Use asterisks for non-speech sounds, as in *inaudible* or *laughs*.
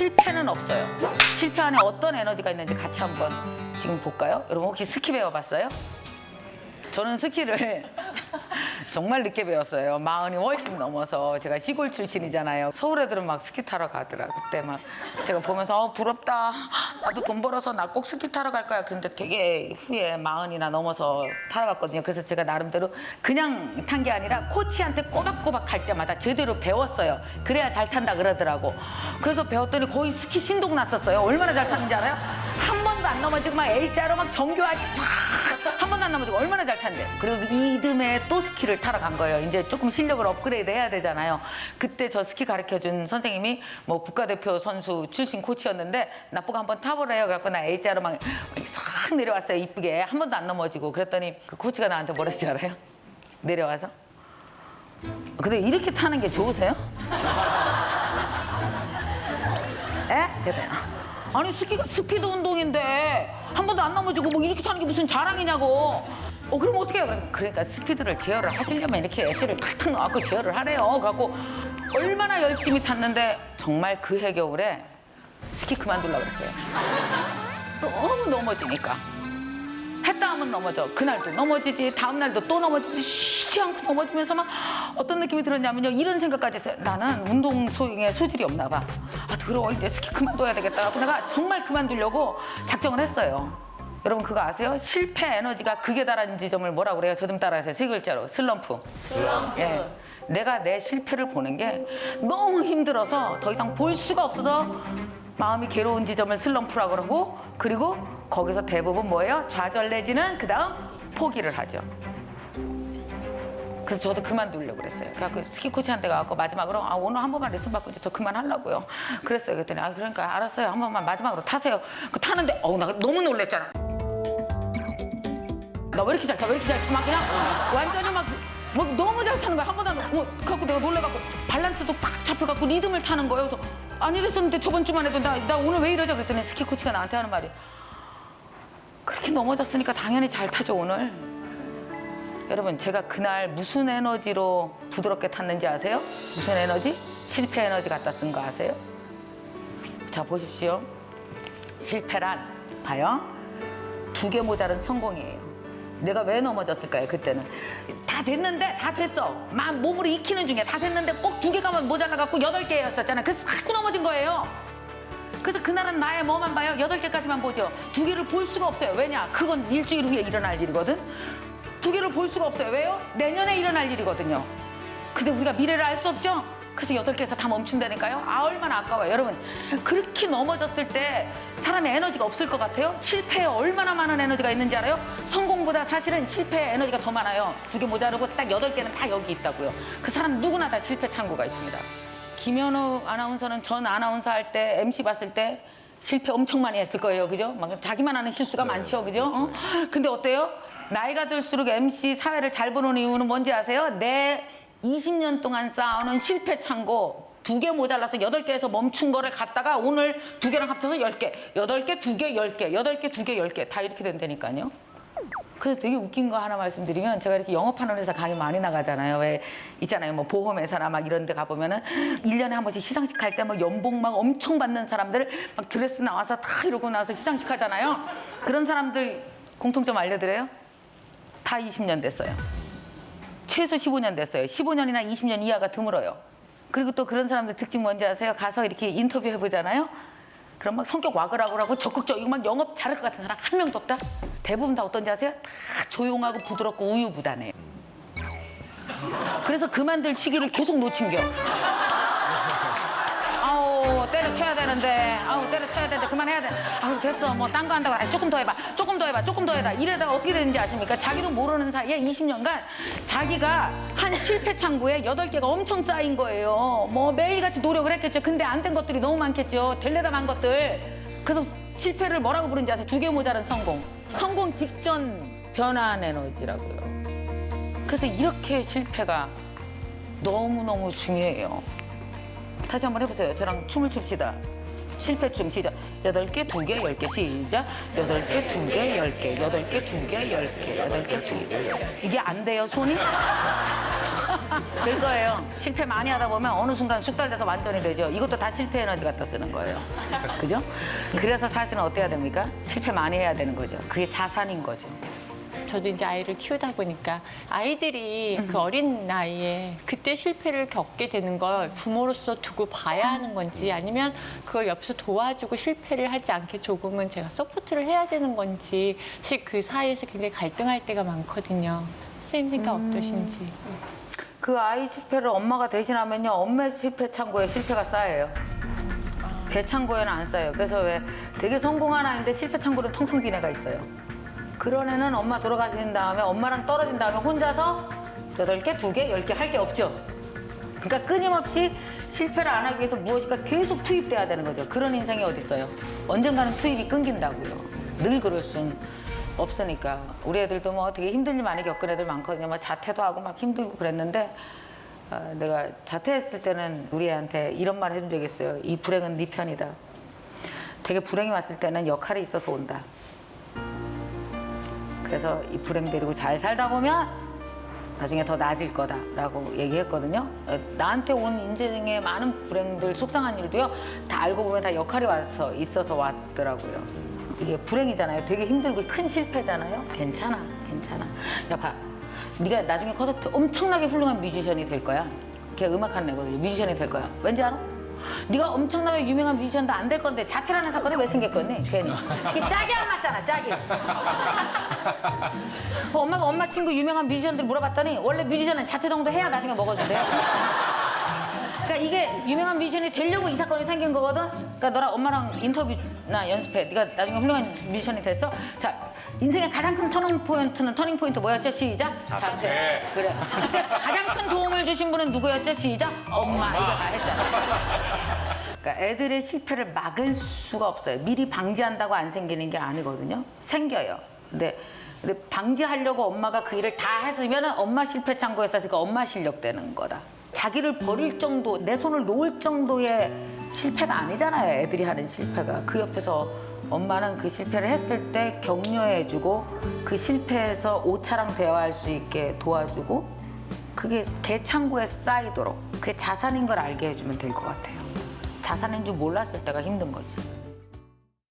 실패는 없어요. 실패 안에 어떤 에너지가 있는지 같이 한번 지금 볼까요? 여러분 혹시 스키 배워봤어요? 저는 스키를 정말 늦게 배웠어요. 마흔이 훨씬 넘어서 제가 시골 출신이잖아요. 서울 애들은 막 스키 타러 가더라. 그때 막 제가 보면서 어, 부럽다. 나도 돈 벌어서 나 꼭 스키 타러 갈 거야. 근데 되게 후에 마흔이나 넘어서 타러 갔거든요. 그래서 제가 나름대로 그냥 탄 게 아니라 코치한테 꼬박꼬박 갈 때마다 제대로 배웠어요. 그래야 잘 탄다 그러더라고. 그래서 배웠더니 거의 스키 신동 났었어요. 얼마나 잘 탔는지 알아요? 한 번도 안 넘어지고 막 L자로 막 정교하게 촥한 번도 안 넘어지고 얼마나 잘 탔는데. 그리고 이듬해 또 스키를 타러 간 거예요. 이제 조금 실력을 업그레이드 해야 되잖아요. 그때 저 스키 가르쳐 준 선생님이 뭐 국가대표 선수 출신 코치였는데 나보고 한번 타보래요. 그래갖고 나 A자로 막 싹 내려왔어요. 이쁘게. 한 번도 안 넘어지고. 그랬더니 그 코치가 나한테 뭐라지 알아요? 내려와서. 근데 이렇게 타는 게 좋으세요? *laughs* 에? 그랬더니 아니 스키가 스피드 운동인데 한 번도 안 넘어지고 뭐 이렇게 타는 게 무슨 자랑이냐고. 어 그럼 어떻게 해요? 그러니까 스피드를 제어를 하시려면 이렇게 엣지를 탁탁 넣고 제어를 하래요. 그래갖고 얼마나 열심히 탔는데 정말 그 해겨울에 스키 그만두려고 그랬어요. 너무 넘어지니까. 하면 넘어져. 그날도 넘어지지, 다음날도 또 넘어지지, 쉬지 않고 넘어지면서 막 어떤 느낌이 들었냐면요. 이런 생각까지 했어요. 나는 운동 소용에 소질이 없나 봐. 아, 더러워. 이제 스키 그만둬야 되겠다. 내가 정말 그만두려고 작정을 했어요. 여러분 그거 아세요? 실패 에너지가 극에 달하는 지점을 뭐라고 그래요? 저 좀 따라하세요. 세 글자로. 슬럼프. 슬럼프. 예. 내가 내 실패를 보는 게 너무 힘들어서 더 이상 볼 수가 없어서 마음이 괴로운 지점을 슬럼프라고 그러고 그리고 거기서 대부분 뭐예요? 좌절 내지는 그 다음 포기를 하죠. 그래서 저도 그만두려고 그랬어요. 그래갖고 스키 코치한테 가갖고 마지막으로 아 오늘 한 번만 레슨 받고 이제 저 그만하려고요. 그랬어요. 그랬더니 아 그러니까 알았어요. 한 번만 마지막으로 타세요. 그 타는데 어우 나 너무 놀랬잖아. 나 왜 이렇게 잘 타? 왜 이렇게 잘 타? 막 그냥 완전히 막, 막 너무 잘 타는 거야. 한 번도 안 어, 갖고 내가 놀래갖고 밸런스도 딱 잡혀갖고 리듬을 타는 거예요. 그래서 안 이랬었는데 저번 주만 해도 나, 나 오늘 왜 이러죠? 그랬더니 스키 코치가 나한테 하는 말이 그렇게 넘어졌으니까 당연히 잘 타죠 오늘. 여러분 제가 그날 무슨 에너지로 부드럽게 탔는지 아세요? 무슨 에너지? 실패 에너지 갖다 쓴 거 아세요? 자 보십시오. 실패란 봐요. 두 개 모자른 성공이에요. 내가 왜 넘어졌을까요? 그때는 다 됐는데 다 됐어. 막 몸으로 익히는 중에 다 됐는데 꼭 두 개가 모자라 갖고 여덟 개였었잖아. 그래서 자꾸 넘어진 거예요. 그래서 그날은 나의 뭐만 봐요? 여덟 개까지만 보죠. 두 개를 볼 수가 없어요. 왜냐? 그건 일주일 후에 일어날 일이거든. 두 개를 볼 수가 없어요. 왜요? 내년에 일어날 일이거든요. 근데 우리가 미래를 알 수 없죠? 그래서 여덟 개에서 다 멈춘다니까요. 아 얼마나 아까워요. 여러분 그렇게 넘어졌을 때 사람의 에너지가 없을 것 같아요? 실패에 얼마나 많은 에너지가 있는지 알아요? 성공보다 사실은 실패의 에너지가 더 많아요. 두 개 모자르고 딱 여덟 개는 다 여기 있다고요. 그 사람 누구나 다 실패 창구가 있습니다. 김현우 아나운서는 전 아나운서 할 때 MC 봤을 때 실패 엄청 많이 했을 거예요. 그죠? 막 자기만 하는 실수가 많죠. 그죠? 어? 근데 어때요? 나이가 들수록 MC 사회를 잘 보는 이유는 뭔지 아세요? 내 20년 동안 쌓아오는 실패 창고 두 개 모자라서 여덟 개에서 멈춘 거를 갖다가 오늘 두 개랑 합쳐서 열 개, 여덟 개, 두 개, 열 개, 여덟 개, 두 개, 열개다 이렇게 된다니까요. 그래서 되게 웃긴 거 하나 말씀드리면 제가 이렇게 영업하는 회사 강의 많이 나가잖아요. 왜 있잖아요. 뭐 보험회사나 막 이런 데 가보면은 일년에한 번씩 시상식 할때뭐 연봉 막 엄청 받는 사람들 막 드레스 나와서 다 이러고 나서 시상식 하잖아요. 그런 사람들 공통점 알려드려요? 다 20년 됐어요. 최소 15년 됐어요. 15년이나 20년 이하가 드물어요. 그리고 또 그런 사람들 특징 뭔지 아세요? 가서 이렇게 인터뷰 해보잖아요. 그럼 막 성격 와글와글하고 적극적이고 막 영업 잘할 것 같은 사람 한 명도 없다? 대부분 다 어떤지 아세요? 다 조용하고 부드럽고 우유부단해요. 그래서 그만둘 시기를 계속 놓친 겨. 때려쳐야 되는데 아우 때려쳐야 되는데 그만해야 돼. 아우 됐어. 뭐 딴 거 한다고. 아니, 조금 더 해봐. 조금 더 해봐. 조금 더 해봐. 이래다가 어떻게 되는지 아십니까? 자기도 모르는 사이에 20년간 자기가 한 실패 창구에 여덟 개가 엄청 쌓인 거예요. 뭐 매일같이 노력을 했겠죠. 근데 안 된 것들이 너무 많겠죠. 될래다 만 것들. 그래서 실패를 뭐라고 부르는지 아세요? 두 개 모자란 성공. 성공 직전 변환 에너지라고요. 그래서 이렇게 실패가 너무너무 중요해요 다시 한번 해보세요. 저랑 춤을 춥시다. 실패춤 시작. 여덟 개, 두 개, 열 개 시작. 여덟 개, 두 개, 열 개. 여덟 개, 두 개, 열 개. 여덟 개, 두 개. 이게 안 돼요, 손이? *laughs* 될 거예요. 실패 많이 하다 보면 어느 순간 숙달돼서 완전히 되죠. 이것도 다 실패 에너지 갖다 쓰는 거예요. 그죠? 그래서 사실은 어때야 됩니까? 실패 많이 해야 되는 거죠. 그게 자산인 거죠. 저도 이제 아이를 키우다 보니까 아이들이 그 어린 나이에 그때 실패를 겪게 되는 걸 부모로서 두고 봐야 하는 건지 아니면 그걸 옆에서 도와주고 실패를 하지 않게 조금은 제가 서포트를 해야 되는 건지 사실 그 사이에서 굉장히 갈등할 때가 많거든요. 선생님 생각 어떠신지? 그 아이 실패를 엄마가 대신하면요 엄마의 실패 창고에 실패가 쌓여요. 개 창고에는 안 쌓여요. 그래서 왜 되게 성공한 아이인데 실패 창고는 텅텅 빈 애가 있어요. 그런 애는 엄마 돌아가신 다음에 엄마랑 떨어진 다음에 혼자서 여덟 개, 두 개, 열 개 할 게 없죠. 그러니까 끊임없이 실패를 안 하기 위해서 무엇인가 계속 투입돼야 되는 거죠. 그런 인생이 어디 있어요? 언젠가는 투입이 끊긴다고요. 늘 그럴 순 없으니까 우리 애들도 뭐 되게 힘든 일 많이 겪은 애들 많거든요. 막 자퇴도 하고 막 힘들고 그랬는데 아, 내가 자퇴했을 때는 우리 애한테 이런 말 해준 적이 있어요. 이 불행은 네 편이다. 되게 불행이 왔을 때는 역할이 있어서 온다. 그래서 이 불행 데리고 잘 살다 보면 나중에 더 나아질 거다라고 얘기했거든요. 어, 나한테 온 인생의 많은 불행들, 속상한 일도요, 다 알고 보면 다 역할이 와서 있어서 왔더라고요. 이게 불행이잖아요. 되게 힘들고 큰 실패잖아요. 괜찮아, 괜찮아. 야 봐, 네가 나중에 커서 엄청나게 훌륭한 뮤지션이 될 거야. 걔 음악하는 애거든요. 뮤지션이 될 거야. 왠지 알아? 네가 엄청나게 유명한 뮤지션도 안 될 건데 자퇴라는 사건이 왜 생겼겠니? 괜히. 이게 짝이 안 맞잖아, 짝이. *laughs* 그 엄마가 엄마 친구 유명한 뮤지션들 물어봤더니 원래 뮤지션은 자퇴 정도 해야 나중에 먹어준대요. 그러니까 이게 유명한 뮤지션이 되려고 이 사건이 생긴 거거든. 그러니까 너랑 엄마랑 인터뷰나 연습해. 네가 나중에 훌륭한 뮤지션이 됐어. 자, 인생의 가장 큰 터닝 포인트는 터닝 포인트 뭐였죠? 시작. 자퇴. 그래. 그때 가장 큰 도움을 주신 분은 누구였죠? 시작. 엄마. 이거 다 했잖아. 그러니까 애들의 실패를 막을 수가 없어요. 미리 방지한다고 안 생기는 게 아니거든요. 생겨요. 근데, 근데 방지하려고 엄마가 그 일을 다 했으면 엄마 실패 창고에 있으니까 엄마 실력 되는 거다. 자기를 버릴 정도, 내 손을 놓을 정도의 실패가 아니잖아요. 애들이 하는 실패가. 그 옆에서 엄마는 그 실패를 했을 때 격려해주고 그 실패에서 오차랑 대화할 수 있게 도와주고 그게 개 창고에 쌓이도록 그게 자산인 걸 알게 해주면 될 것 같아요. 자산인 줄 몰랐을 때가 힘든 거지.